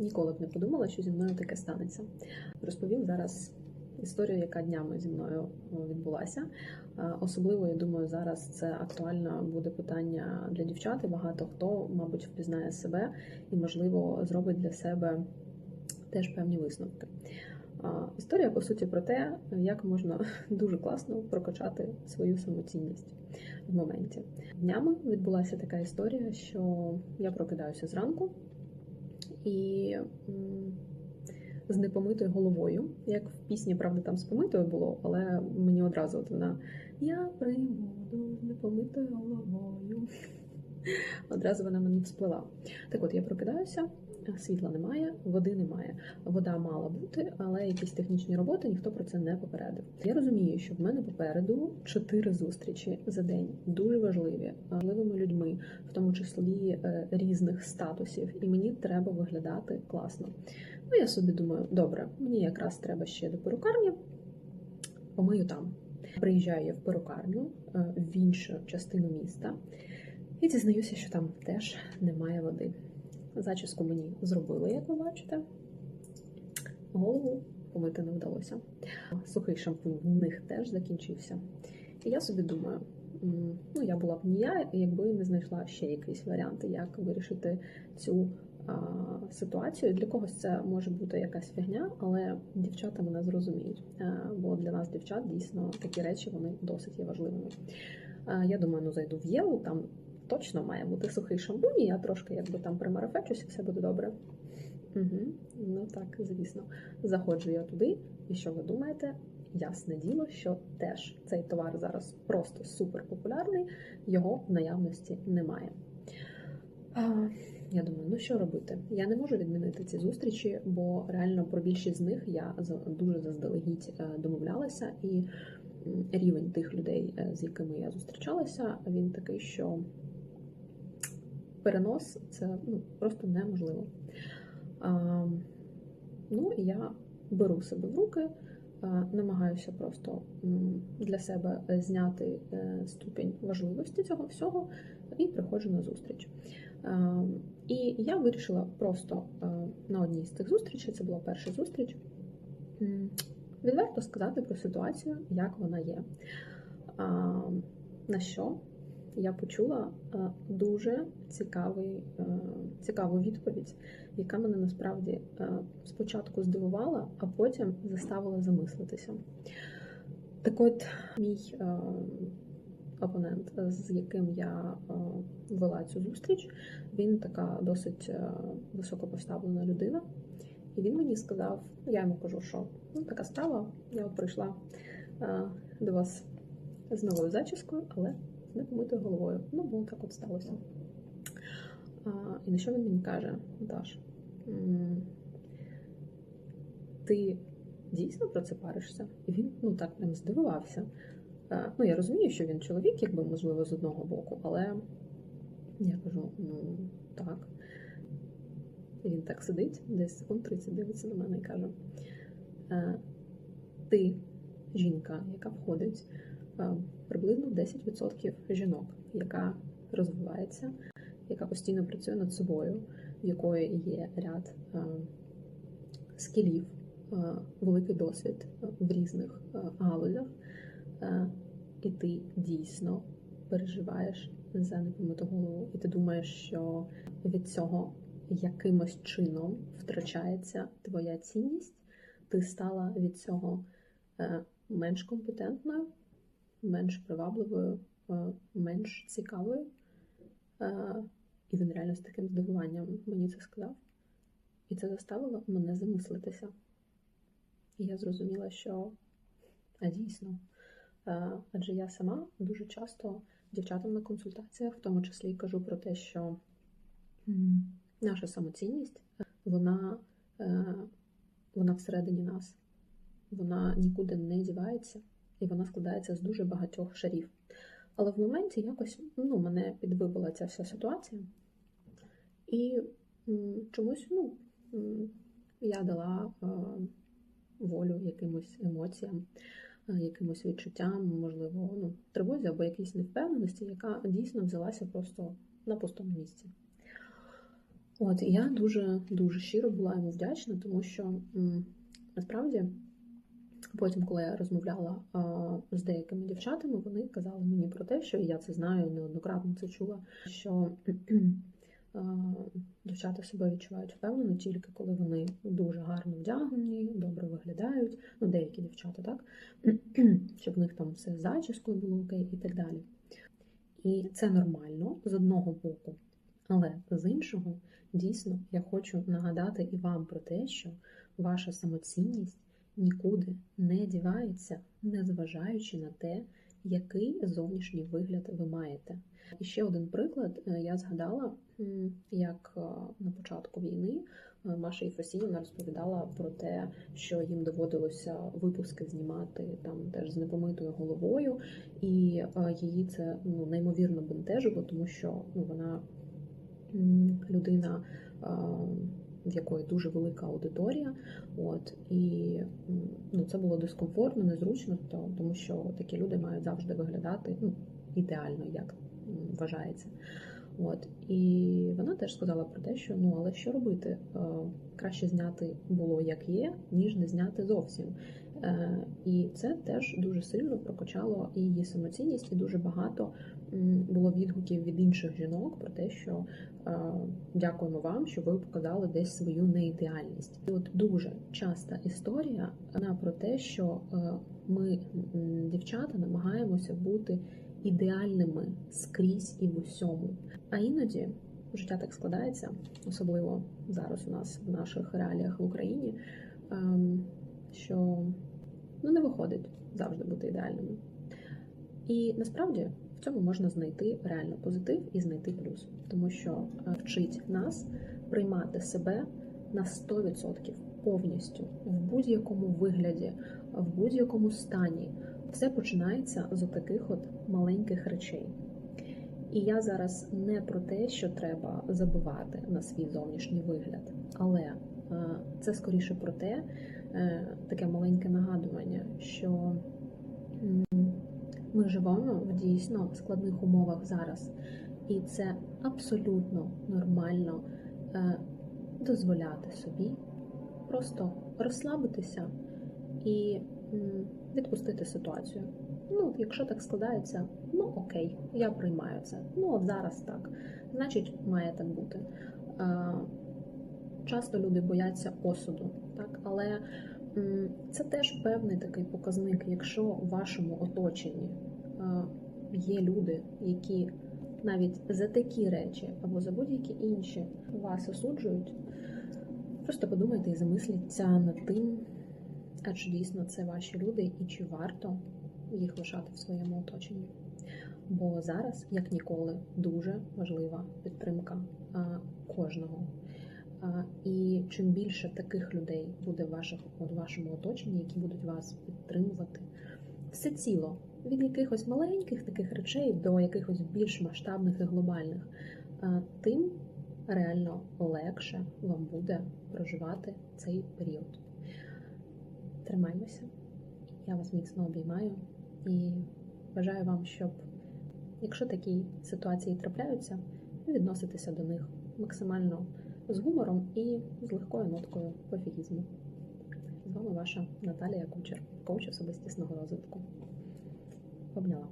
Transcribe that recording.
Ніколи б не подумала, що зі мною таке станеться. Розповім зараз історію, яка днями зі мною е, відбулася. Е, Особливо, я думаю, зараз це актуально буде питання для дівчат. і Багато хто, мабуть, впізнає себе і, можливо, зробить для себе теж певні висновки. Е, Історія, по суті, про те, як можна дуже класно прокачати свою самоцінність в моменті. Днями відбулася така історія, що я прокидаюся зранку і з непомитою головою, як в пісні, правда, там з помитою було, але мені одразу от вона Я прибуду з непомитою головою. Одразу вона мені всплила. Так от я прокидаюся, світла немає, води немає. Вода мала бути, але якісь технічні роботи ніхто про це не попередив. Я розумію, що в мене попереду чотири зустрічі за день, дуже важливі, важливими людьми, в тому числі е, різних статусів, і мені треба виглядати класно. Ну, я собі думаю, добре, мені якраз треба ще до перукарні, помию там. Приїжджаю я в перукарню е, в іншу частину міста і дізнаюся, що там теж немає води. Зачіску мені зробили, як ви бачите. Голову помити не вдалося. Сухий шампунь в них теж закінчився. І я собі думаю, ну я була б не я, якби не знайшла ще якісь варіанти, як вирішити цю а, ситуацію. Для когось це може бути якась фігня, але дівчата мене зрозуміють. Е, Бо для нас, дівчат, дійсно такі речі вони досить є важливими. Е, Я думаю, ну зайду в Єву, там точно має бути сухий шампунь, і я трошки якби там примарафечуся, все буде добре. Угу. Ну так, звісно. Заходжу я туди, і що ви думаєте? Ясне діло, що теж цей товар зараз просто супер популярний, його в наявності немає. А, я думаю, ну що робити? Я не можу відмінити ці зустрічі, бо реально про більшість з них я дуже заздалегідь е, домовлялася, і рівень тих людей, е, з якими я зустрічалася, він такий, що перенос це ну, просто неможливо. А, ну, і я беру себе в руки, а, намагаюся просто для себе зняти е, ступінь важливості цього всього і приходжу на зустріч. А, І я вирішила просто на одній з цих зустрічей, це була перша зустріч, відверто сказати про ситуацію, як вона є. А, На що я почула е, дуже цікавий, е, цікаву відповідь, яка мене насправді е, спочатку здивувала, а потім заставила замислитися. Так от, мій опонент, з яким я вела цю зустріч, він така досить високопоставлена людина. І він мені сказав, я йому кажу, що ну, така справа, я прийшла до вас з новою зачіскою, але з непомитою головою. Ну, бо так от сталося. А, і на що він мені каже, Наташ, ти дійсно про це паришся? І він ну так прям здивувався. Ну, я розумію, що він чоловік, якби можливо, з одного боку, але я кажу, ну так. І він так сидить, десь секунд 30 дивиться на мене і каже: «Е, Ти жінка, яка входить приблизно 10% жінок, яка розвивається, яка постійно працює над собою, в якої є ряд е, скілів, е, великий досвід е, в різних е, галузях, е, і ти дійсно переживаєш за непомиту голову, і ти думаєш, що від цього якимось чином втрачається твоя цінність, ти стала від цього е, менш компетентною, менш привабливою, е, менш цікавою. Е, І він реально з таким здивуванням мені це сказав. І це заставило мене замислитися. І я зрозуміла, що а дійсно. Е, Адже я сама дуже часто дівчатам на консультаціях, в тому числі кажу про те, що наша самоцінність, вона, вона всередині нас, вона нікуди не дівається, і вона складається з дуже багатьох шарів. Але в моменті якось ну, мене підвибила ця вся ситуація, і чомусь ну, я дала е, волю якимось емоціям, е, якимось відчуттям, можливо, ну, тривозі або якійсь невпевненості, яка дійсно взялася просто на пустому місці. От і я дуже дуже щиро була йому вдячна, тому що насправді потім, коли я розмовляла з деякими дівчатами, вони казали мені про те, що і я це знаю, неоднократно це чула, що дівчата себе відчувають впевнено тільки коли вони дуже гарно вдягнені, добре виглядають. Ну, деякі дівчата, так щоб в них там все з зачіскою було окей і так далі. І це нормально з одного боку. Але з іншого, дійсно, я хочу нагадати і вам про те, що ваша самоцінність нікуди не дівається, незважаючи на те, який зовнішній вигляд ви маєте. І ще один приклад е, я згадала, як е, на початку війни е, Маша Єфросіївна розповідала про те, що їм доводилося випуски знімати там теж з непомитою головою, і її це ну, неймовірно бентежило, тому що ну, вона людина, в якої дуже велика аудиторія, от і ну, це було дискомфортно, незручно, то, тому що такі люди мають завжди виглядати ну, ідеально, як вважається. От і вона теж сказала про те, що ну але що робити? Е, краще зняти було як є, ніж не зняти зовсім. Е, і це теж дуже сильно прокачало її самоцінність, і дуже багато було відгуків від інших жінок про те, що е, дякуємо вам, що ви показали десь свою неідеальність. І от дуже часта історія вона про те, що е, ми, дівчата, намагаємося бути ідеальними скрізь і в усьому. А іноді життя так складається, особливо зараз у нас в наших реаліях в Україні, ем, що ну, не виходить завжди бути ідеальними. І насправді в цьому можна знайти реально позитив і знайти плюс, тому що е, вчить нас приймати себе на 100% повністю в будь-якому вигляді, в будь-якому стані. Все починається з таких от маленьких речей. І я зараз не про те, що треба забувати на свій зовнішній вигляд, але це скоріше про те, е, таке маленьке нагадування, що ми живемо в дійсно складних умовах зараз, і це абсолютно нормально е, дозволяти собі просто розслабитися і відпустити ситуацію. Ну, якщо так складається, ну окей, я приймаю це. Ну, от зараз так. Значить, має так бути. Е, Часто люди бояться осуду, так? але це теж певний такий показник, якщо в вашому оточенні е, є люди, які навіть за такі речі або за будь-які інші вас осуджують, просто подумайте і замисліться над тим, а чи дійсно це ваші люди і чи варто їх лишати в своєму оточенні. Бо зараз, як ніколи, дуже важлива підтримка кожного. І чим більше таких людей буде в ваших, в вашому оточенні, які будуть вас підтримувати, все ціло, від якихось маленьких таких речей до якихось більш масштабних і глобальних, тим реально легше вам буде проживати цей період. Тримаймося. Я вас міцно обіймаю і бажаю вам, щоб, якщо такі ситуації трапляються, відноситися до них максимально з гумором і з легкою ноткою пофігізму. З вами ваша Наталія Кучер, коуч особистісного розвитку. Обняла.